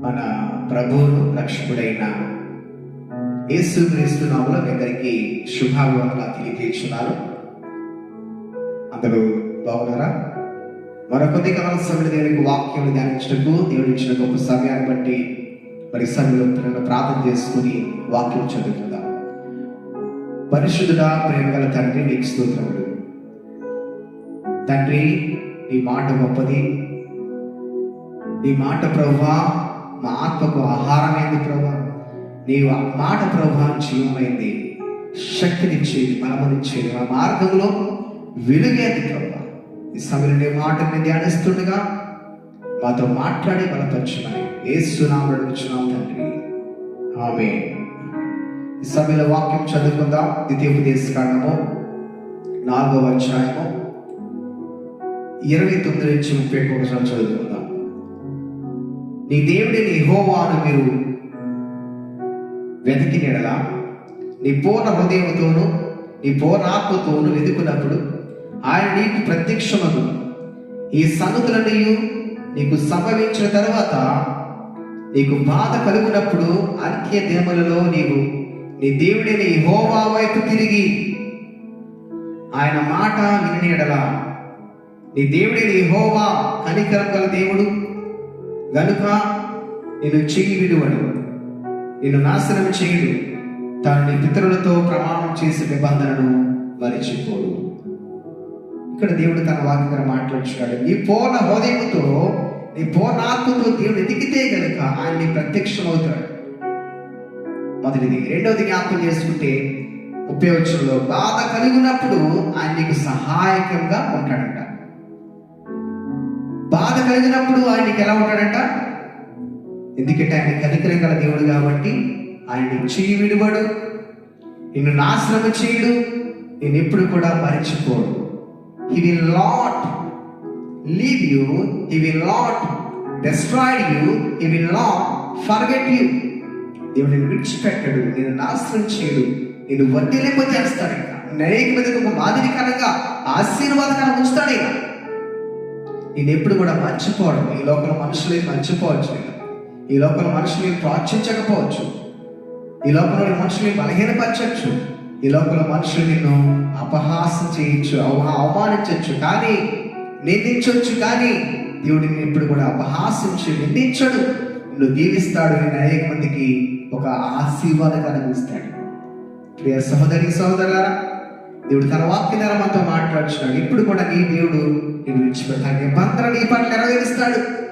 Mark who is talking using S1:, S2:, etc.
S1: మన ప్రభువును రక్షకుడైన యేసు క్రీస్తు నామలో మీ అందరికీ శుభాభివందనాలు తెలియజేస్తున్నాను. అందరూ బాగున్నారా? మరొకొద్ది కాలం సమయంలో దేవునికి వాక్యం ధ్యానించటకు దేవుడు ఇచ్చిన గొప్ప సమయాన్ని బట్టి మరి సమయంలో ప్రార్థన చేసుకుని వాక్యం చదువుకుందాం. పరిశుద్ధుడా ప్రేమ గల తండ్రి నీకు స్తోత్రములు. తండ్రి నీ మాట గొప్పది. నీ మాట ప్రభా మా ఆత్మకు ఆహారమైంది ప్రభా నీ మాట ప్రభా జీవమైంది శక్తినిచ్చేది బలమనిచ్చేది ఆ మార్గంలో వెలుగేది ప్రభా ఈ సమయంలో మాటని ధ్యానిస్తుండగా మాతో మాట్లాడి బలపరచుమని ఏ సునాములు అడుగుచున్నాం తండ్రి. ఆమె ఈ సమయంలో వాక్యం చదువుకుందాం. ద్వితీయోపదేశ కారణము నాలుగవ అధ్యాయము ఇరవై తొమ్మిది నుంచి ముప్పై ఒకటి చదువుకుందాం. నీ దేవుడిని హోవాను మీరు వెతికి నెడలా? నీ పూర్ణ హృదయముతోను నీ పూర్ణాత్మతోను వెతుకున్నప్పుడు ఆయన నీకు ప్రత్యక్షమగు. ఈ సంగతులన్నీ నీకు సంభవించిన తర్వాత నీకు బాధ కలుగునప్పుడు అంత్య దినములలో నీవు నీ దేవుడిని హోవా వైపు తిరిగి ఆయన మాట వినియడలా నీ దేవుడిని హోవా కనికరం గల దేవుడు గనుక నేను చెయ్యి విడువడు నేను నాశనం చేయుడు. తాను నీ పితరులతో ప్రమాణం చేసే నిబంధనను మరిచిపోడు. ఇక్కడ దేవుడు తన వాక్యం మాట్లాడుచున్నాడు నీ పూర్ణ హోదయముతో నీ పూర్ణ ఆత్మతో దేవుడు ఎదిగితే గనుక ఆయన నీ ప్రత్యక్షమవుతాడు. మొదటిది రెండవది జ్ఞాపకం చేసుకుంటే ఉపయోగంలో బాధ కలిగినప్పుడు ఆయన నీకు సహాయకంగా ఉంటాడంట. కలిగినప్పుడు ఆయనకి ఎలా ఉంటాడంట? ఎందుకంటే ఆయన కనికరం గల దేవుడు కాబట్టి ఆయన చెయ్యి విడువడు. నిన్ను నాశనం చేయడు. నేను ఎప్పుడు కూడా మరిచిపోడు he will not leave you he will not destroyed you he will not forget you దేవుడు నేను విడిచిపెట్టడు. నేను నాశనం చేయడు. నేను వర్తిలింప చేస్తాడు ఇంకా అనేక మందికి ఒక మాదిరికరంగా ఆశీర్వాదకరంగా ఉంచుతాడు ఇక నేను ఎప్పుడు కూడా మర్చిపోవడం ఈ లోకల మనుషులే మర్చిపోవచ్చు? నేను ఈ లోకల మనుషుల్ని ప్రోత్సహించకపోవచ్చు ఈ లోకంలో మనుషుల్ని బలహీనపరచచ్చు ఈ లోపల మనుషులు నిన్ను అపహాసం చేయొచ్చు అవమానించవచ్చు కానీ నిందించవచ్చు కానీ దేవుడు నిన్ను కూడా అపహాసించు నిందించడు. నిన్ను దీవిస్తాడు. నేను అనేక మందికి ఒక ఆశీర్వాదకరంగా అనిపిస్తాడు ప్రియ సహోదరి సహోదరులారా దేవుడు తన వాక్య ద్వారా మనతో మాట్లాడుతున్నాడు ఇప్పుడు కూడా నీ దేవుడు నేను విడిచిపెడతాను నిబంధన నీ పట్ల నెరవేరుస్తాడు.